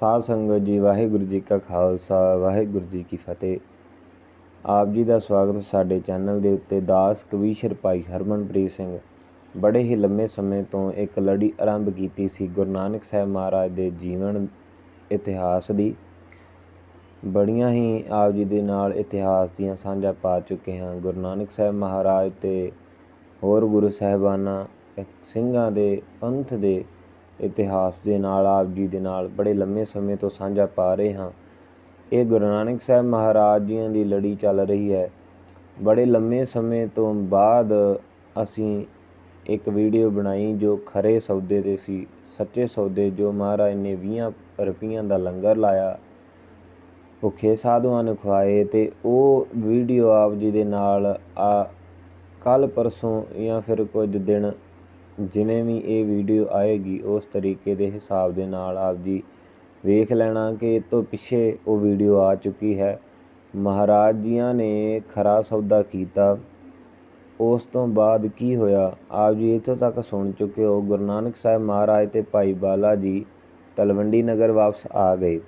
ਸਾਧ ਸੰਗਤ ਜੀ, ਵਾਹਿਗੁਰੂ ਜੀ ਕਾ ਖਾਲਸਾ, ਵਾਹਿਗੁਰੂ ਜੀ ਕੀ ਫਤਿਹ। ਆਪ ਜੀ ਦਾ ਸਵਾਗਤ ਸਾਡੇ ਚੈਨਲ ਦੇ ਉੱਤੇ, ਦਾਸ ਕਵੀਸ਼ਰ ਭਾਈ ਹਰਮਨਪ੍ਰੀਤ ਸਿੰਘ। ਬੜੇ ਹੀ ਲੰਮੇ ਸਮੇਂ ਤੋਂ ਇੱਕ ਲੜੀ ਆਰੰਭ ਕੀਤੀ ਸੀ ਗੁਰੂ ਨਾਨਕ ਸਾਹਿਬ ਮਹਾਰਾਜ ਦੇ ਜੀਵਨ ਇਤਿਹਾਸ ਦੀ। ਬੜੀਆਂ ਹੀ ਆਪ ਜੀ ਦੇ ਨਾਲ ਇਤਿਹਾਸ ਦੀਆਂ ਸਾਂਝਾ ਪਾ ਚੁੱਕੇ ਹਾਂ। ਗੁਰੂ ਨਾਨਕ ਸਾਹਿਬ ਮਹਾਰਾਜ ਤੇ ਹੋਰ ਗੁਰੂ ਸਾਹਿਬਾਨਾਂ, ਸਿੰਘਾਂ ਦੇ, ਪੰਥ ਦੇ ਇਤਿਹਾਸ ਦੇ ਨਾਲ, ਆਪ ਜੀ ਦੇ ਨਾਲ ਬੜੇ ਲੰਮੇ ਸਮੇਂ ਤੋਂ ਸਾਂਝਾ ਪਾ ਰਹੇ ਹਾਂ। ਇਹ ਗੁਰੂ ਨਾਨਕ ਸਾਹਿਬ ਮਹਾਰਾਜ ਜੀਆਂ ਦੀ ਲੜੀ ਚੱਲ ਰਹੀ ਹੈ। ਬੜੇ ਲੰਮੇ ਸਮੇਂ ਤੋਂ ਬਾਅਦ ਅਸੀਂ ਇੱਕ ਵੀਡੀਓ ਬਣਾਈ ਜੋ ਖਰੇ ਸੌਦੇ ਦੇ ਸੀ, ਸੱਚੇ ਸੌਦੇ ਜੋ ਮਹਾਰਾਜ ਨੇ 20 ਰੁਪਈਆਂ ਦਾ ਲੰਗਰ ਲਾਇਆ। ਭੁੱਖੇ ਸਾਧੂਆਂ ਨੂੰ ਖਵਾਏ ਤੇ ਉਹ ਵੀਡੀਓ ਆਪ ਜੀ ਦੇ ਨਾਲ, ਆ ਕੱਲ ਪਰਸੋਂ ਜਾਂ ਫਿਰ ਕੁਝ ਦਿਨ ਜਿਵੇਂ ਵੀ ਇਹ ਵੀਡੀਓ ਆਏਗੀ, ਉਸ ਤਰੀਕੇ ਦੇ ਹਿਸਾਬ ਦੇ ਨਾਲ ਆਪ ਜੀ ਵੇਖ ਲੈਣਾ ਕਿ ਇਹ ਤੋਂ ਪਿੱਛੇ ਉਹ ਵੀਡੀਓ ਆ ਚੁੱਕੀ ਹੈ। ਮਹਾਰਾਜ ਜੀਆਂ ਨੇ ਖਰਾ ਸੌਦਾ ਕੀਤਾ। ਉਸ ਤੋਂ ਬਾਅਦ ਕੀ ਹੋਇਆ? ਆਪ ਜੀ ਇੱਥੋਂ ਤੱਕ ਸੁਣ ਚੁੱਕੇ ਹੋ, ਗੁਰੂ ਨਾਨਕ ਸਾਹਿਬ ਮਹਾਰਾਜ ਤੇ ਭਾਈ ਬਾਲਾ ਜੀ ਤਲਵੰਡੀ ਨਗਰ ਵਾਪਸ ਆ ਗਏ।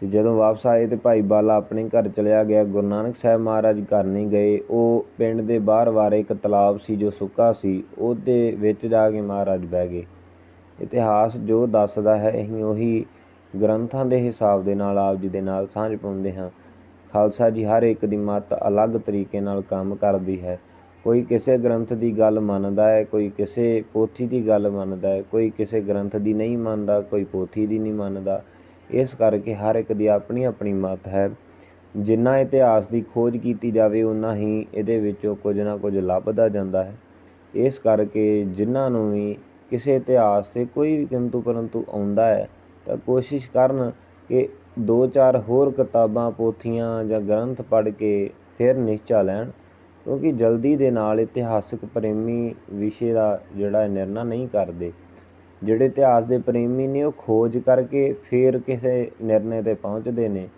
ਤੇ ਜਦੋਂ ਵਾਪਸ ਆਏ ਤੇ ਭਾਈ ਬਾਲਾ ਆਪਣੇ ਘਰ ਚਲਿਆ ਗਿਆ, ਗੁਰੂ ਨਾਨਕ ਸਾਹਿਬ ਮਹਾਰਾਜ ਘਰ ਨਹੀਂ ਗਏ, ਉਹ ਪਿੰਡ ਦੇ ਬਾਹਰ ਵਾਰੇ ਇੱਕ ਤਲਾਬ ਸੀ ਜੋ ਸੁੱਕਾ ਸੀ, ਉਹਦੇ ਵਿੱਚ ਜਾ ਕੇ ਮਹਾਰਾਜ ਬਹਿ ਗਏ। ਇਤਿਹਾਸ ਜੋ ਦੱਸਦਾ ਹੈ, ਅਸੀਂ ਉਹੀ ਗ੍ਰੰਥਾਂ ਦੇ ਹਿਸਾਬ ਦੇ ਨਾਲ, ਆਪ ਜੀ ਦੇ ਨਾਲ ਸਾਂਝ ਪਾਉਂਦੇ ਹਾਂ। ਖਾਲਸਾ ਜੀ ਹਰ ਇੱਕ ਦੀ ਮੱਤ ਅਲੱਗ ਤਰੀਕੇ ਨਾਲ ਕੰਮ ਕਰਦੀ ਹੈ। ਕੋਈ ਕਿਸੇ ਗ੍ਰੰਥ ਦੀ ਗੱਲ ਮੰਨਦਾ ਹੈ, ਕੋਈ ਕਿਸੇ ਪੋਥੀ ਦੀ ਗੱਲ ਮੰਨਦਾ ਹੈ, ਕੋਈ ਕਿਸੇ ਗ੍ਰੰਥ ਦੀ ਨਹੀਂ ਮੰਨਦਾ, ਕੋਈ ਪੋਥੀ ਦੀ ਨਹੀਂ ਮੰਨਦਾ। ਇਸ ਕਰਕੇ ਹਰ ਇੱਕ ਦੀ ਆਪਣੀ ਆਪਣੀ ਮੱਤ ਹੈ। ਜਿੰਨਾ ਇਤਿਹਾਸ ਦੀ ਖੋਜ ਕੀਤੀ ਜਾਵੇ ਉਨਾ ਹੀ ਇਹਦੇ ਵਿੱਚੋਂ ਕੁਝ ਨਾ ਕੁਝ ਲੱਭਦਾ ਜਾਂਦਾ ਹੈ। ਇਸ ਕਰਕੇ ਜਿਨ੍ਹਾਂ ਨੂੰ ਵੀ ਕਿਸੇ ਇਤਿਹਾਸ 'ਤੇ ਕੋਈ ਵੀ ਕਿੰਤੂ ਪਰੰਤੂ ਆਉਂਦਾ ਹੈ, ਤਾਂ ਕੋਸ਼ਿਸ਼ ਕਰਨ ਕਿ ਦੋ ਚਾਰ ਹੋਰ ਕਿਤਾਬਾਂ, ਪੋਥੀਆਂ ਜਾਂ ਗ੍ਰੰਥ ਪੜ੍ਹ ਕੇ ਫਿਰ ਨਿਸ਼ਚਾ ਲੈਣ, ਕਿਉਂਕਿ ਜਲਦੀ ਦੇ ਨਾਲ ਇਤਿਹਾਸਕ ਪ੍ਰੇਮੀ ਵਿਸ਼ੇ ਦਾ ਜਿਹੜਾ ਨਿਰਣਾ ਨਹੀਂ ਕਰਦੇ। ਜਿਹੜੇ ਇਤਿਹਾਸ ਦੇ ਪ੍ਰੇਮੀ ਨੇ ਉਹ ਖੋਜ ਕਰਕੇ ਫਿਰ ਕਿਸੇ ਨਿਰਣੇ 'ਤੇ ਪਹੁੰਚਦੇ ਨੇ।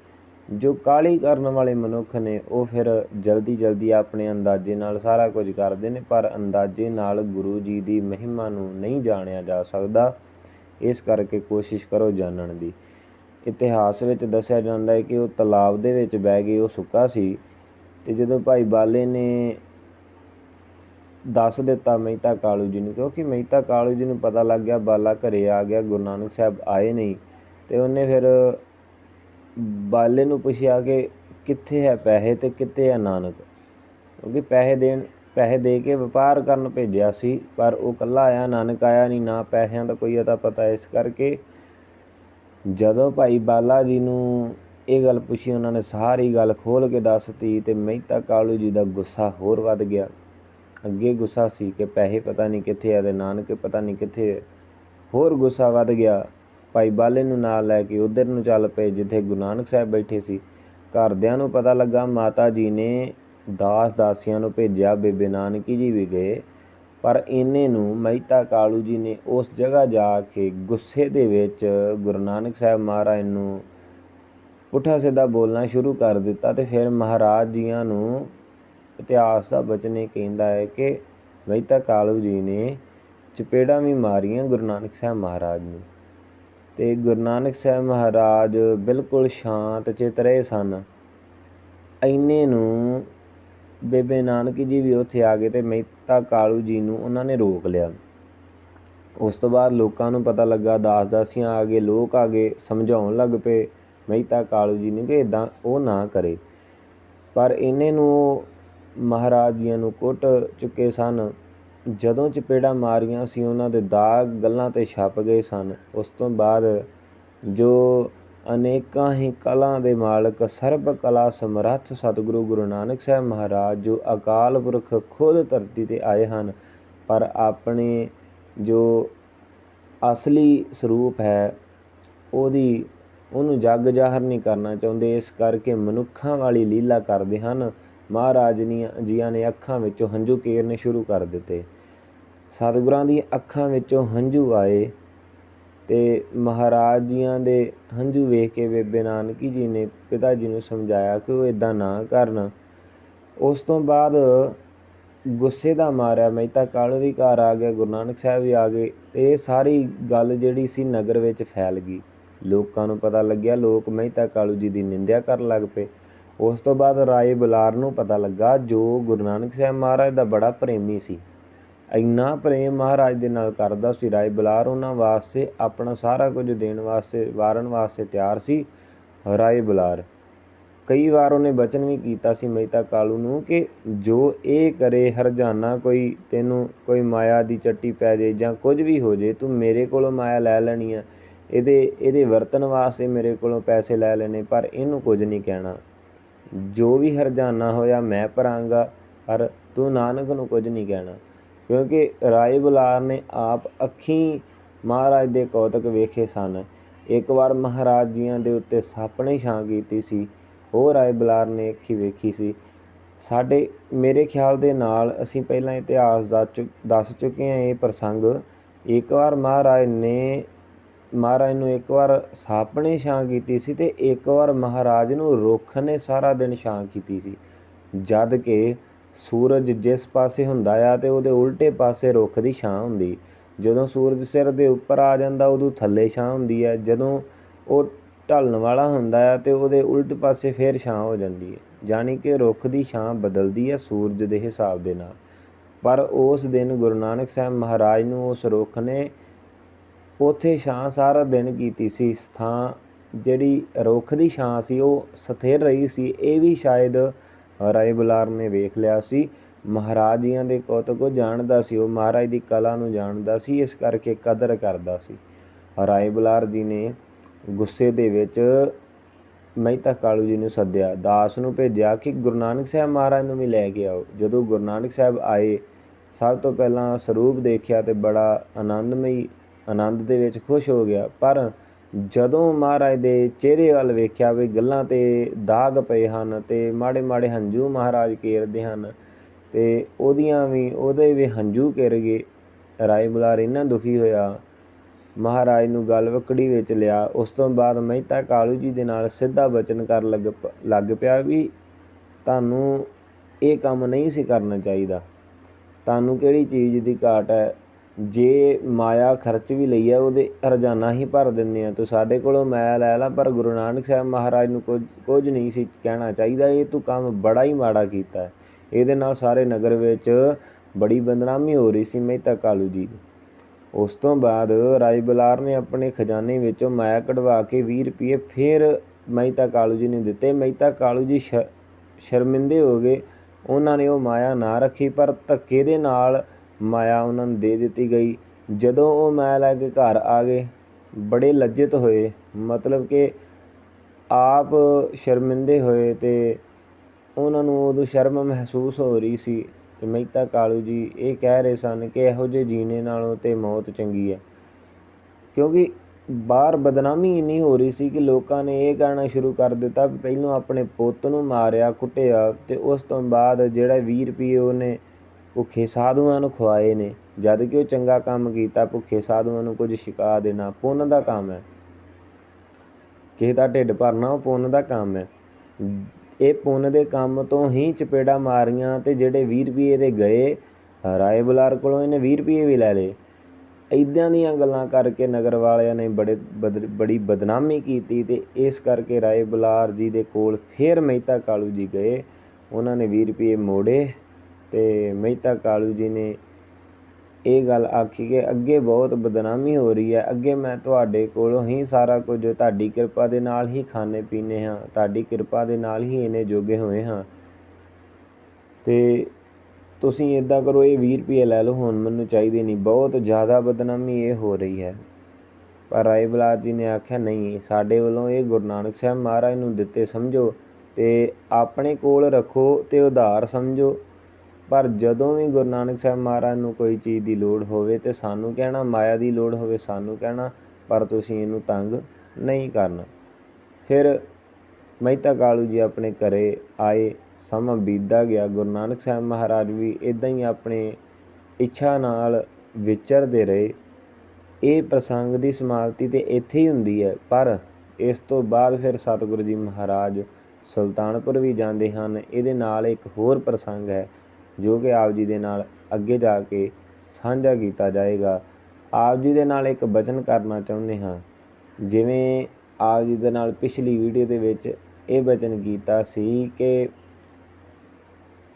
ਜੋ ਕਾਹਲੀ ਕਰਨ ਵਾਲੇ ਮਨੁੱਖ ਨੇ, ਉਹ ਫਿਰ ਜਲਦੀ ਜਲਦੀ ਆਪਣੇ ਅੰਦਾਜ਼ੇ ਨਾਲ ਸਾਰਾ ਕੁਝ ਕਰਦੇ ਨੇ, ਪਰ ਅੰਦਾਜ਼ੇ ਨਾਲ ਗੁਰੂ ਜੀ ਦੀ ਮਹਿਮਾ ਨੂੰ ਨਹੀਂ ਜਾਣਿਆ ਜਾ ਸਕਦਾ। ਇਸ ਕਰਕੇ ਕੋਸ਼ਿਸ਼ ਕਰੋ ਜਾਣਨ ਦੀ। ਇਤਿਹਾਸ ਵਿੱਚ ਦੱਸਿਆ ਜਾਂਦਾ ਹੈ ਕਿ ਉਹ ਤਲਾਬ ਦੇ ਵਿੱਚ ਬਹਿ ਗਏ ਉਹ ਸੁੱਕਾ ਸੀ ਅਤੇ ਜਦੋਂ ਭਾਈ ਬਾਲੇ ਨੇ ਦੱਸ ਦਿੱਤਾ ਮਹਿਤਾ ਕਾਲੂ ਜੀ ਨੂੰ, ਕਿਉਂਕਿ ਮਹਿਤਾ ਕਾਲੂ ਜੀ ਨੂੰ ਪਤਾ ਲੱਗ ਗਿਆ ਬਾਲਾ ਘਰੇ ਆ ਗਿਆ, ਗੁਰੂ ਨਾਨਕ ਸਾਹਿਬ ਆਏ ਨਹੀਂ। ਅਤੇ ਉਹਨੇ ਫਿਰ ਬਾਲੇ ਨੂੰ ਪੁੱਛਿਆ ਕਿ ਕਿੱਥੇ ਹੈ ਪੈਸੇ ਅਤੇ ਕਿੱਥੇ ਹੈ ਨਾਨਕ? ਕਿਉਂਕਿ ਪੈਸੇ ਦੇਣ, ਪੈਸੇ ਦੇ ਕੇ ਵਪਾਰ ਕਰਨ ਭੇਜਿਆ ਸੀ, ਪਰ ਉਹ ਇਕੱਲਾ ਆਇਆ, ਨਾਨਕ ਆਇਆ ਨਹੀਂ, ਨਾ ਪੈਸਿਆਂ ਦਾ ਕੋਈ ਅਤਾ ਪਤਾ। ਇਸ ਕਰਕੇ ਜਦੋਂ ਭਾਈ ਬਾਲਾ ਜੀ ਨੂੰ ਇਹ ਗੱਲ ਪੁੱਛੀ, ਉਹਨਾਂ ਨੇ ਸਾਰੀ ਗੱਲ ਖੋਲ੍ਹ ਕੇ ਦੱਸਤੀ ਅਤੇ ਮਹਿਤਾ ਕਾਲੂ ਜੀ ਦਾ ਗੁੱਸਾ ਹੋਰ ਵੱਧ ਗਿਆ। ਅੱਗੇ ਗੁੱਸਾ ਸੀ ਕਿ ਪੈਸੇ ਪਤਾ ਨਹੀਂ ਕਿੱਥੇ ਆ ਤੇ ਨਾਨਕ ਪਤਾ ਨਹੀਂ ਕਿੱਥੇ ਹੋਰ ਗੁੱਸਾ ਵੱਧ ਗਿਆ। ਭਾਈ ਬਾਲੇ ਨੂੰ ਨਾਲ ਲੈ ਕੇ ਉਧਰ ਨੂੰ ਚੱਲ ਪਏ ਜਿੱਥੇ ਗੁਰੂ ਨਾਨਕ ਸਾਹਿਬ ਬੈਠੇ ਸੀ। ਘਰਦਿਆਂ ਨੂੰ ਪਤਾ ਲੱਗਾ ਮਾਤਾ ਜੀ ਨੇ ਦਾਸ ਦਾਸੀਆਂ ਨੂੰ ਭੇਜਿਆ, ਬੇਬੇ ਨਾਨਕੀ ਜੀ ਵੀ ਗਏ। ਪਰ ਇਹਨੇ ਨੂੰ ਮਹਿਤਾ ਕਾਲੂ ਜੀ ਨੇ ਉਸ ਜਗ੍ਹਾ ਜਾ ਕੇ ਗੁੱਸੇ ਦੇ ਵਿੱਚ ਗੁਰੂ ਨਾਨਕ ਸਾਹਿਬ ਮਹਾਰਾਜ ਨੂੰ ਪੁੱਠਾ ਸਿੱਧਾ ਬੋਲਣਾ ਸ਼ੁਰੂ ਕਰ ਦਿੱਤਾ ਤੇ ਫਿਰ ਮਹਾਰਾਜ ਜੀਆਂ ਨੂੰ ਇਤਿਹਾਸ ਦਾ ਵਚਨ ਇਹ ਕਹਿੰਦਾ ਹੈ ਕਿ ਮਹਿਤਾ ਕਾਲੂ ਜੀ ਨੇ ਚਪੇੜਾਂ ਵੀ ਮਾਰੀਆਂ ਗੁਰੂ ਨਾਨਕ ਸਾਹਿਬ ਮਹਾਰਾਜ ਨੂੰ। ਤੇ ਗੁਰੂ ਨਾਨਕ ਸਾਹਿਬ ਮਹਾਰਾਜ ਬਿਲਕੁਲ ਸ਼ਾਂਤ ਚਿਤ ਰਹੇ ਸਨ। ਐਨੇ ਨੂੰ ਬੇਬੇ ਨਾਨਕੀ ਜੀ ਵੀ ਉੱਥੇ ਆ ਗਏ ਤੇ ਮਹਿਤਾ ਕਾਲੂ ਜੀ ਨੂੰ ਉਹਨਾਂ ਨੇ ਰੋਕ ਲਿਆ। ਉਸ ਤੋਂ ਬਾਅਦ ਲੋਕਾਂ ਨੂੰ ਪਤਾ ਲੱਗਾ ਦਾਸ ਦਾਸੀਆਂ ਆ ਗਏ, ਲੋਕ ਆ ਗਏ, ਸਮਝਾਉਣ ਲੱਗ ਪਏ ਮਹਿਤਾ ਕਾਲੂ ਜੀ ਨੂੰ ਕਿ ਇਦਾਂ ਉਹ ਨਾ ਕਰੇ। ਪਰ ਇਹਨੇ ਨੂੰ ਮਹਾਰਾਜ ਜੀਆਂ ਨੂੰ ਕੁੱਟ ਚੁੱਕੇ ਸਨ। ਜਦੋਂ ਚਪੇੜਾਂ ਮਾਰੀਆਂ ਸੀ, ਉਹਨਾਂ ਦੇ ਦਾਗ ਗੱਲਾਂ ਤੇ ਛਪ ਗਏ ਸਨ। ਉਸ ਤੋਂ ਬਾਅਦ ਜੋ ਅਨੇਕਾਂ ਹੀ ਕਲਾ ਦੇ ਮਾਲਕ, ਸਰਬ ਕਲਾ ਸਮਰੱਥ ਸਤਿਗੁਰੂ ਗੁਰੂ ਨਾਨਕ ਸਾਹਿਬ ਮਹਾਰਾਜ, ਜੋ ਅਕਾਲ ਪੁਰਖ ਖੁਦ ਧਰਤੀ ਤੇ ਆਏ ਹਨ, ਪਰ ਆਪਣੇ ਜੋ ਅਸਲੀ ਸਰੂਪ ਹੈ, ਉਹਦੀ ਉਹਨੂੰ ਜੱਗ ਜ਼ਾਹਰ ਨਹੀਂ ਕਰਨਾ ਚਾਹੁੰਦੇ। ਇਸ ਕਰਕੇ ਮਨੁੱਖਾਂ ਵਾਲੀ ਲੀਲਾ ਕਰਦੇ ਹਨ। ਮਹਾਰਾਜ ਜੀਆਂ ਨੇ ਅੱਖਾਂ ਵਿੱਚੋਂ ਹੰਝੂ ਕੇਰਨੇ ਸ਼ੁਰੂ ਕਰ ਦਿੱਤੇ। ਸਤਿਗੁਰਾਂ ਦੀ ਅੱਖਾਂ ਵਿੱਚੋਂ ਹੰਝੂ ਆਏ ਅਤੇ ਮਹਾਰਾਜ ਜੀਆਂ ਦੇ ਹੰਝੂ ਵੇਖ ਕੇ ਬੇਬੇ ਨਾਨਕੀ ਜੀ ਨੇ ਪਿਤਾ ਜੀ ਨੂੰ ਸਮਝਾਇਆ ਕਿ ਉਹ ਇੱਦਾਂ ਨਾ ਕਰਨ। ਉਸ ਤੋਂ ਬਾਅਦ ਗੁੱਸੇ ਦਾ ਮਾਰਿਆ ਮਹਿਤਾ ਕਾਲੂ ਵੀ ਘਰ ਆ ਗਿਆ, ਗੁਰੂ ਨਾਨਕ ਸਾਹਿਬ ਵੀ ਆ ਗਏ। ਇਹ ਸਾਰੀ ਗੱਲ ਜਿਹੜੀ ਸੀ ਨਗਰ ਵਿੱਚ ਫੈਲ ਗਈ। ਲੋਕਾਂ ਨੂੰ ਪਤਾ ਲੱਗਿਆ, ਲੋਕ ਮਹਿਤਾ ਕਾਲੂ ਜੀ ਦੀ ਨਿੰਦਿਆ ਕਰਨ ਲੱਗ ਪਏ। ਉਸ ਤੋਂ ਬਾਅਦ ਰਾਏ ਬੁਲਾਰ ਨੂੰ ਪਤਾ ਲੱਗਾ ਜੋ ਗੁਰੂ ਨਾਨਕ ਸਾਹਿਬ ਮਹਾਰਾਜ ਦਾ ਬੜਾ ਪ੍ਰੇਮੀ ਸੀ। ਇੰਨਾ ਪ੍ਰੇਮ ਮਹਾਰਾਜ ਦੇ ਨਾਲ ਕਰਦਾ ਸੀ, ਰਾਏ ਬੁਲਾਰ ਉਹਨਾਂ ਵਾਸਤੇ ਆਪਣਾ ਸਾਰਾ ਕੁਝ ਦੇਣ ਵਾਸਤੇ, ਵਾਰਨ ਵਾਸਤੇ ਤਿਆਰ ਸੀ, ਰਾਏ ਬੁਲਾਰ। ਕਈ ਵਾਰ ਉਹਨੇ ਬਚਨ ਵੀ ਕੀਤਾ ਸੀ ਮਹਿਤਾ ਕਾਲੂ ਨੂੰ ਕਿ ਜੋ ਇਹ ਕਰੇ, ਹਰਜਾਨਾ ਕੋਈ ਤੈਨੂੰ ਕੋਈ ਮਾਇਆ ਦੀ ਚੱਟੀ ਪੈ ਜੇ ਜਾਂ ਕੁਝ ਵੀ ਹੋ ਜੇ, ਤੂੰ ਮੇਰੇ ਕੋਲੋਂ ਮਾਇਆ ਲੈ ਲੈਣੀ ਆ। ਇਹਦੇ ਇਹਦੇ ਵਰਤਨ ਵਾਸਤੇ ਮੇਰੇ ਕੋਲੋਂ ਪੈਸੇ ਲੈ ਲੈਣੇ, ਪਰ ਇਹਨੂੰ ਕੁਝ ਨਹੀਂ ਕਹਿਣਾ। ਜੋ ਵੀ ਹਰਜਾਨਾ ਹੋਇਆ ਮੈਂ ਭਰਾਂਗਾ, ਪਰ ਤੂੰ ਨਾਨਕ ਨੂੰ ਕੁਝ ਨਹੀਂ ਕਹਿਣਾ। ਕਿਉਂਕਿ ਰਾਏ ਬੁਲਾਰ ਨੇ ਆਪ ਅੱਖੀਂ ਮਹਾਰਾਜ ਦੇ ਕੌਤਕ ਵੇਖੇ ਸਨ। ਇੱਕ ਵਾਰ ਮਹਾਰਾਜ ਜੀਆਂ ਦੇ ਉੱਤੇ ਸੱਪ ਨੇ ਛਾਂ ਕੀਤੀ ਸੀ ਉਹ ਰਾਏ ਬੁਲਾਰ ਨੇ ਅੱਖੀ ਵੇਖੀ ਸੀ। ਸਾਡੇ, ਮੇਰੇ ਖਿਆਲ ਦੇ ਨਾਲ ਅਸੀਂ ਪਹਿਲਾਂ ਇਤਿਹਾਸ ਦੱਸ ਚੁ- ਦੱਸ ਚੁੱਕੇ ਹਾਂ ਇਹ ਪ੍ਰਸੰਗ। ਇੱਕ ਵਾਰ ਮਹਾਰਾਜ ਨੇ ਮਹਾਰਾਜ ਨੂੰ ਇੱਕ ਵਾਰ ਸੱਪ ਨੇ ਛਾਂ ਕੀਤੀ ਸੀ ਤੇ ਇੱਕ ਵਾਰ ਮਹਾਰਾਜ ਨੂੰ ਰੁੱਖ ਨੇ ਸਾਰਾ ਦਿਨ ਛਾਂ ਕੀਤੀ ਸੀ। ਜਦ ਕਿ ਸੂਰਜ ਜਿਸ ਪਾਸੇ ਹੁੰਦਾ ਆ ਤੇ ਉਹਦੇ ਉਲਟੇ ਪਾਸੇ ਰੁੱਖ ਦੀ ਛਾਂ ਹੁੰਦੀ। ਜਦੋਂ ਸੂਰਜ ਸਿਰ ਦੇ ਉੱਪਰ ਆ ਜਾਂਦਾ, ਉਦੋਂ ਥੱਲੇ ਛਾਂ ਹੁੰਦੀ ਹੈ ਜਦੋਂ ਉਹ ਢਲਣ ਵਾਲਾ ਹੁੰਦਾ ਆ ਤੇ ਉਹਦੇ ਉਲਟ ਪਾਸੇ ਫੇਰ ਛਾਂ ਹੋ ਜਾਂਦੀ ਹੈ ਜਾਣੀ ਕਿ ਰੁੱਖ ਦੀ ਛਾਂ ਬਦਲਦੀ ਹੈ ਸੂਰਜ ਦੇ ਹਿਸਾਬ ਦੇ ਨਾਲ। ਪਰ ਉਸ ਦਿਨ ਗੁਰੂ ਨਾਨਕ ਸਾਹਿਬ ਮਹਾਰਾਜ ਨੂੰ ਉਸ ਰੁੱਖ ਨੇ ਉੱਥੇ ਛਾਂ ਸਾਰਾ ਦਿਨ ਕੀਤੀ ਸੀ। ਥਾਂ ਜਿਹੜੀ ਰੁੱਖ ਦੀ ਛਾਂ ਸੀ, ਉਹ ਸਥਿਰ ਰਹੀ ਸੀ। ਇਹ ਵੀ ਸ਼ਾਇਦ ਰਾਏ ਬੁਲਾਰ ਨੇ ਵੇਖ ਲਿਆ ਸੀ। ਮਹਾਰਾਜ ਜੀਆਂ ਦੇ ਕੌਤਕ ਉਹ ਜਾਣਦਾ ਸੀ, ਉਹ ਮਹਾਰਾਜ ਦੀ ਕਲਾ ਨੂੰ ਜਾਣਦਾ ਸੀ, ਇਸ ਕਰਕੇ ਕਦਰ ਕਰਦਾ ਸੀ। ਰਾਏ ਬੁਲਾਰ ਜੀ ਨੇ ਗੁੱਸੇ ਦੇ ਵਿੱਚ ਮਹਿਤਾ ਕਾਲੂ ਜੀ ਨੂੰ ਸੱਦਿਆ, ਦਾਸ ਨੂੰ ਭੇਜਿਆ ਕਿ ਗੁਰੂ ਨਾਨਕ ਸਾਹਿਬ ਮਹਾਰਾਜ ਨੂੰ ਵੀ ਲੈ ਕੇ ਆਓ। ਜਦੋਂ ਗੁਰੂ ਨਾਨਕ ਸਾਹਿਬ ਆਏ, ਸਭ ਤੋਂ ਪਹਿਲਾਂ ਸਰੂਪ ਦੇਖਿਆ ਤੇ ਬੜਾ ਆਨੰਦਮਈ ਆਨੰਦ ਦੇ ਵਿੱਚ ਖੁਸ਼ ਹੋ ਗਿਆ। ਪਰ ਜਦੋਂ ਮਹਾਰਾਜ ਦੇ ਚਿਹਰੇ ਵੱਲ ਵੇਖਿਆ ਵੀ ਗੱਲਾਂ ਤੇ ਦਾਗ ਪਏ ਹਨ ਤੇ ਮਾੜੇ ਮਾੜੇ ਹੰਝੂ ਮਹਾਰਾਜ ਕੇਰਦੇ ਹਨ ਤੇ ਉਹਦੀਆਂ ਵੀ, ਉਹਦੇ ਵੀ ਹੰਝੂ ਘਿਰ ਗਏ, ਰਾਏ ਬੁਲਾਰ ਇੰਨਾ ਦੁਖੀ ਹੋਇਆ, ਮਹਾਰਾਜ ਨੂੰ ਗੱਲ ਵਕੜੀ ਵਿੱਚ ਲਿਆ। ਉਸ ਤੋਂ ਬਾਅਦ ਮਹਿਤਾ ਕਾਲੂ ਜੀ ਦੇ ਨਾਲ ਸਿੱਧਾ ਬਚਨ ਕਰਨ ਲੱਗ ਪ- ਲੱਗ ਪਿਆ ਵੀ ਤੁਹਾਨੂੰ ਇਹ ਕੰਮ ਨਹੀਂ ਸੀ ਕਰਨਾ ਚਾਹੀਦਾ। ਤੁਹਾਨੂੰ ਕਿਹੜੀ ਚੀਜ਼ ਦੀ ਘਾਟ ਹੈ? ਜੇ ਮਾਇਆ ਖਰਚ ਵੀ ਲਈ ਆ, ਉਹਦੇ ਰੋਜ਼ਾਨਾ ਹੀ ਭਰ ਦਿੰਦੇ ਹਾਂ ਤੂੰ ਸਾਡੇ ਕੋਲੋਂ ਮਾਇਆ ਲੈ ਲਾ, ਪਰ ਗੁਰੂ ਨਾਨਕ ਸਾਹਿਬ ਮਹਾਰਾਜ ਨੂੰ ਕੁਝ ਕੁਝ ਨਹੀਂ ਸੀ ਕਹਿਣਾ ਚਾਹੀਦਾ। ਇਹ ਤੂੰ ਕੰਮ ਬੜਾ ਹੀ ਮਾੜਾ ਕੀਤਾ ਇਹਦੇ ਨਾਲ ਸਾਰੇ ਨਗਰ ਵਿੱਚ ਬੜੀ ਬਦਨਾਮੀ ਹੋ ਰਹੀ ਸੀ ਮਹਿਤਾ ਕਾਲੂ ਜੀ ਦੀ। ਉਸ ਤੋਂ ਬਾਅਦ ਰਾਜ ਬੁਲਾਰ ਨੇ ਆਪਣੇ ਖਜ਼ਾਨੇ ਵਿੱਚੋਂ ਮਾਇਆ ਕਢਵਾ ਕੇ 20 ਰੁਪਏ ਫਿਰ ਮਹਿਤਾ ਕਾਲੂ ਜੀ ਨੂੰ ਦਿੱਤੇ। ਮਹਿਤਾ ਕਾਲੂ ਜੀ ਸ਼ਰਮਿੰਦੇ ਹੋ ਗਏ। ਉਹਨਾਂ ਨੇ ਉਹ ਮਾਇਆ ਨਾ ਰੱਖੀ, ਪਰ ਧੱਕੇ ਦੇ ਨਾਲ ਮਾਇਆ ਉਹਨਾਂ ਨੂੰ ਦੇ ਦਿੱਤੀ ਗਈ। ਜਦੋਂ ਉਹ ਮਾਇਆ ਲੈ ਕੇ ਘਰ ਆ ਗਏ, ਬੜੇ ਲੱਜਿਤ ਹੋਏ। ਮਤਲਬ ਕਿ ਆਪ ਸ਼ਰਮਿੰਦੇ ਹੋਏ ਅਤੇ ਉਹਨਾਂ ਨੂੰ ਉਦੋਂ ਸ਼ਰਮ ਮਹਿਸੂਸ ਹੋ ਰਹੀ ਸੀ ਤੇ ਮਹਿਤਾ ਕਾਲੂ ਜੀ ਇਹ ਕਹਿ ਰਹੇ ਸਨ ਕਿ ਇਹੋ ਜਿਹੇ ਜੀਣੇ ਨਾਲੋਂ ਤਾਂ ਮੌਤ ਚੰਗੀ ਹੈ। ਕਿਉਂਕਿ ਬਾਹਰ ਬਦਨਾਮੀ ਇੰਨੀ ਹੋ ਰਹੀ ਸੀ ਕਿ ਲੋਕਾਂ ਨੇ ਇਹ ਕਹਿਣਾ ਸ਼ੁਰੂ ਕਰ ਦਿੱਤਾ ਵੀ ਪਹਿਲਾਂ ਆਪਣੇ ਪੁੱਤ ਨੂੰ ਮਾਰਿਆ, ਕੁੱਟਿਆ ਅਤੇ ਉਸ ਤੋਂ ਬਾਅਦ ਜਿਹੜਾ ਵੀਹ ਰੁਪਈਏ ਉਹਨੇ ਭੁੱਖੇ ਸਾਧੂਆਂ ਨੂੰ ਖਵਾਏ ਨੇ। ਜਦ ਕਿ ਉਹ ਚੰਗਾ ਕੰਮ ਕੀਤਾ, ਭੁੱਖੇ ਸਾਧੂਆਂ ਨੂੰ ਕੁਝ ਛਕਾ ਦੇਣਾ ਪੁੰਨ ਦਾ ਕੰਮ ਹੈ। ਕਿਸੇ ਦਾ ਢਿੱਡ ਭਰਨਾ ਉਹ ਪੁੰਨ ਦਾ ਕੰਮ ਹੈ। ਇਹ ਪੁੰਨ ਦੇ ਕੰਮ ਤੋਂ ਹੀ ਚਪੇੜਾ ਮਾਰੀਆਂ ਤੇ ਜਿਹੜੇ 20 ਰੁਪਏ ਦੇ ਗਏ, ਰਾਏ ਬੁਲਾਰ ਕੋਲੋਂ ਇਹਨੇ 20 ਰੁਪਏ ਵੀ ਲੈ ਲਏ। ਇੱਦਾਂ ਦੀਆਂ ਗੱਲਾਂ ਕਰਕੇ ਨਗਰ ਵਾਲਿਆਂ ਨੇ ਬੜੇ ਬਦ- ਬੜੀ ਬਦਨਾਮੀ ਕੀਤੀ ਤੇ ਇਸ ਕਰਕੇ ਰਾਏ ਬੁਲਾਰ ਜੀ ਦੇ ਕੋਲ ਫੇਰ ਮਹਿਤਾ ਕਾਲੂ ਜੀ ਗਏ। ਉਹਨਾਂ ਨੇ 20 ਰੁਪਏ ਮੋੜੇ। ਅਤੇ ਮਹਿਤਾ ਕਾਲੂ ਜੀ ਨੇ ਇਹ ਗੱਲ ਆਖੀ ਕਿ ਅੱਗੇ ਬਹੁਤ ਬਦਨਾਮੀ ਹੋ ਰਹੀ ਹੈ। ਅੱਗੇ ਮੈਂ ਤੁਹਾਡੇ ਕੋਲੋਂ ਹੀ ਸਾਰਾ ਕੁਝ, ਤੁਹਾਡੀ ਕਿਰਪਾ ਦੇ ਨਾਲ ਹੀ ਖਾਣੇ ਪੀਂਦੇ ਹਾਂ, ਤੁਹਾਡੀ ਕਿਰਪਾ ਦੇ ਨਾਲ ਹੀ ਇੰਨੇ ਜੋਗੇ ਹੋਏ ਹਾਂ। ਅਤੇ ਤੁਸੀਂ ਇੱਦਾਂ ਕਰੋ, ਇਹ ਵੀਹ ਰੁਪਏ ਲੈ ਲਓ, ਹੁਣ ਮੈਨੂੰ ਚਾਹੀਦੇ ਨਹੀਂ। ਬਹੁਤ ਜ਼ਿਆਦਾ ਬਦਨਾਮੀ ਇਹ ਹੋ ਰਹੀ ਹੈ। ਪਰ ਰਾਏ ਬੁਲਾਰ ਜੀ ਨੇ ਆਖਿਆ, ਨਹੀਂ, ਸਾਡੇ ਵੱਲੋਂ ਇਹ ਗੁਰੂ ਨਾਨਕ ਸਾਹਿਬ ਮਹਾਰਾਜ ਨੂੰ ਦਿੱਤੇ ਸਮਝੋ ਅਤੇ ਆਪਣੇ ਕੋਲ ਰੱਖੋ ਅਤੇ ਉਧਾਰ ਸਮਝੋ। ਪਰ ਜਦੋਂ ਵੀ ਗੁਰੂ ਨਾਨਕ ਸਾਹਿਬ ਮਹਾਰਾਜ ਨੂੰ ਕੋਈ ਚੀਜ਼ ਦੀ ਲੋੜ ਹੋਵੇ ਤਾਂ ਸਾਨੂੰ ਕਹਿਣਾ, ਮਾਇਆ ਦੀ ਲੋੜ ਹੋਵੇ ਸਾਨੂੰ ਕਹਿਣਾ, ਪਰ ਤੁਸੀਂ ਇਹਨੂੰ ਤੰਗ ਨਹੀਂ ਕਰਨਾ। ਫਿਰ ਮਹਿਤਾ ਕਾਲੂ ਜੀ ਆਪਣੇ ਘਰੇ ਆਏ, ਸਮਾਂ ਬੀਤਦਾ ਗਿਆ, ਗੁਰੂ ਨਾਨਕ ਸਾਹਿਬ ਮਹਾਰਾਜ ਵੀ ਇਦਾਂ ਹੀ ਆਪਣੇ ਇੱਛਾ ਨਾਲ ਵਿਚਰਦੇ ਰਹੇ। ਇਹ ਪ੍ਰਸੰਗ ਦੀ ਸਮਾਪਤੀ ਤੇ ਇੱਥੇ ਹੀ ਹੁੰਦੀ ਹੈ, ਪਰ ਇਸ ਤੋਂ ਬਾਅਦ ਫਿਰ ਸਤਿਗੁਰੂ ਜੀ ਮਹਾਰਾਜ ਸੁਲਤਾਨਪੁਰ ਵੀ ਜਾਂਦੇ ਹਨ। ਇਹਦੇ ਨਾਲ ਇੱਕ ਹੋਰ ਪ੍ਰਸੰਗ ਹੈ ਜੋ ਕਿ ਆਪ ਜੀ ਦੇ ਨਾਲ ਅੱਗੇ ਜਾ ਕੇ ਸਾਂਝਾ ਕੀਤਾ ਜਾਏਗਾ। ਆਪ ਜੀ ਦੇ ਨਾਲ ਇੱਕ ਬਚਨ ਕਰਨਾ ਚਾਹੁੰਦੇ ਹਾਂ। ਜਿਵੇਂ ਆਪ ਜੀ ਦੇ ਨਾਲ ਪਿਛਲੀ ਵੀਡੀਓ ਦੇ ਵਿੱਚ ਇਹ ਬਚਨ ਕੀਤਾ ਸੀ ਕਿ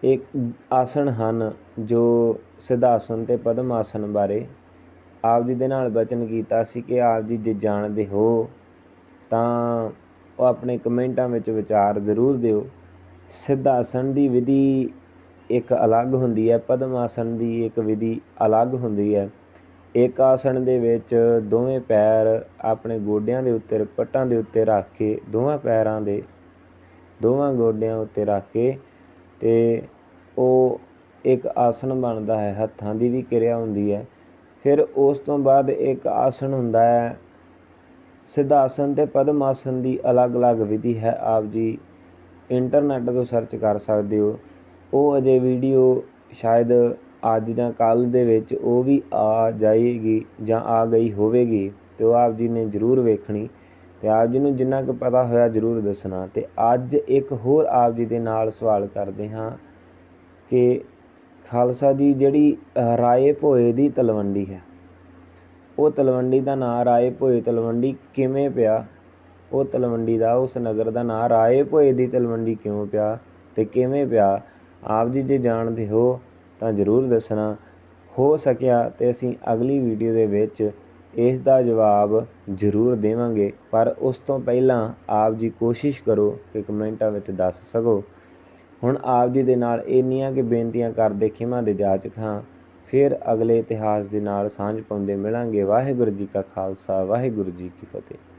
ਇੱਕ ਆਸਣ ਹਨ ਜੋ ਸਿਧਾਸਨ ਆਸਣ ਤੇ ਪਦਮ ਆਸਣ ਬਾਰੇ ਆਪ ਜੀ ਦੇ ਨਾਲ ਬਚਨ ਕੀਤਾ ਸੀ ਕਿ ਆਪ ਜੀ ਜੇ ਜਾਣਦੇ ਹੋ ਤਾਂ ਉਹ ਆਪਣੇ ਕਮੈਂਟਾਂ ਵਿੱਚ ਵਿਚਾਰ ਜ਼ਰੂਰ ਦਿਓ। ਸਿੱਧ ਦੀ ਵਿਧੀ ਇੱਕ ਅਲੱਗ ਹੁੰਦੀ ਹੈ ਪਦਮ ਆਸਣ ਦੀ ਇੱਕ ਵਿਧੀ ਅਲੱਗ ਹੁੰਦੀ ਹੈ। ਇੱਕ ਆਸਣ ਦੇ ਵਿੱਚ ਦੋਵੇਂ ਪੈਰ ਆਪਣੇ ਗੋਡਿਆਂ ਦੇ ਉੱਤੇ, ਪੱਟਾਂ ਦੇ ਉੱਤੇ ਰੱਖ ਕੇ ਦੋਵਾਂ ਪੈਰਾਂ ਦੇ, ਦੋਵਾਂ ਗੋਡਿਆਂ ਉੱਤੇ ਰੱਖ ਕੇ ਅਤੇ ਉਹ ਇੱਕ ਆਸਣ ਬਣਦਾ ਹੈ, ਹੱਥਾਂ ਦੀ ਵੀ ਕਿਰਿਆ ਹੁੰਦੀ ਹੈ। ਫਿਰ ਉਸ ਤੋਂ ਬਾਅਦ ਇੱਕ ਆਸਣ ਹੁੰਦਾ ਹੈ। ਸਿਧਾਸਨ ਤੇ ਪਦਮ ਆਸਨ ਦੀ ਅਲੱਗ-ਅਲੱਗ ਵਿਧੀ ਹੈ। ਆਪ ਜੀ ਇੰਟਰਨੈਟ ਤੋਂ ਸਰਚ ਕਰ ਸਕਦੇ ਹੋ। ਉਹ ਅਜੇ ਵੀਡੀਓ ਸ਼ਾਇਦ ਅੱਜ ਜਾਂ ਕੱਲ੍ਹ ਦੇ ਵਿੱਚ ਉਹ ਵੀ ਆ ਜਾਏਗੀ ਜਾਂ ਆ ਗਈ ਹੋਵੇਗੀ ਅਤੇ ਉਹ ਆਪ ਜੀ ਨੇ ਜ਼ਰੂਰ ਵੇਖਣੀ ਅਤੇ ਆਪ ਜੀ ਨੂੰ ਜਿੰਨਾ ਕੁ ਪਤਾ ਹੋਇਆ ਜ਼ਰੂਰ ਦੱਸਣਾ ਅਤੇ ਅੱਜ ਇੱਕ ਹੋਰ ਆਪ ਜੀ ਦੇ ਨਾਲ ਸਵਾਲ ਕਰਦੇ ਹਾਂ ਕਿ ਖਾਲਸਾ ਜੀ ਜਿਹੜੀ ਰਾਏ ਭੋਏ ਦੀ ਤਲਵੰਡੀ ਹੈ, ਉਹ ਤਲਵੰਡੀ ਦਾ ਨਾਂ ਰਾਏ ਭੋਏ ਤਲਵੰਡੀ ਕਿਵੇਂ ਪਿਆ? ਉਹ ਤਲਵੰਡੀ ਦਾ, ਉਸ ਨਗਰ ਦਾ ਨਾਂ ਰਾਏ ਭੋਏ ਦੀ ਤਲਵੰਡੀ ਕਿਉਂ ਪਿਆ ਅਤੇ ਕਿਵੇਂ ਪਿਆ? ਆਪ ਜੀ ਜੇ ਜਾਣਦੇ ਹੋ ਤਾਂ ਜ਼ਰੂਰ ਦੱਸਣਾ। ਹੋ ਸਕਿਆ ਤੇ ਅਸੀਂ ਅਗਲੀ ਵੀਡੀਓ ਦੇ ਵਿੱਚ ਇਸ ਦਾ ਜਵਾਬ ਜ਼ਰੂਰ ਦੇਵਾਂਗੇ। ਪਰ ਉਸ ਤੋਂ ਪਹਿਲਾਂ ਆਪ ਜੀ ਕੋਸ਼ਿਸ਼ ਕਰੋ ਕਿ ਕਮੈਂਟਾਂ ਵਿੱਚ ਦੱਸ ਸਕੋ। ਹੁਣ ਆਪ ਜੀ ਦੇ ਨਾਲ ਇੰਨੀਆਂ ਕਿ ਬੇਨਤੀਆਂ ਕਰਦੇ ਖਿਮਾ ਦੇ ਜਾਚਕ ਹਾਂ। ਫਿਰ ਅਗਲੇ ਇਤਿਹਾਸ ਦੇ ਨਾਲ ਸਾਂਝ ਪਾਉਂਦੇ ਮਿਲਾਂਗੇ। ਵਾਹਿਗੁਰੂ ਜੀ ਕਾ ਖਾਲਸਾ, ਵਾਹਿਗੁਰੂ ਜੀ ਕੀ ਫਤਿਹ।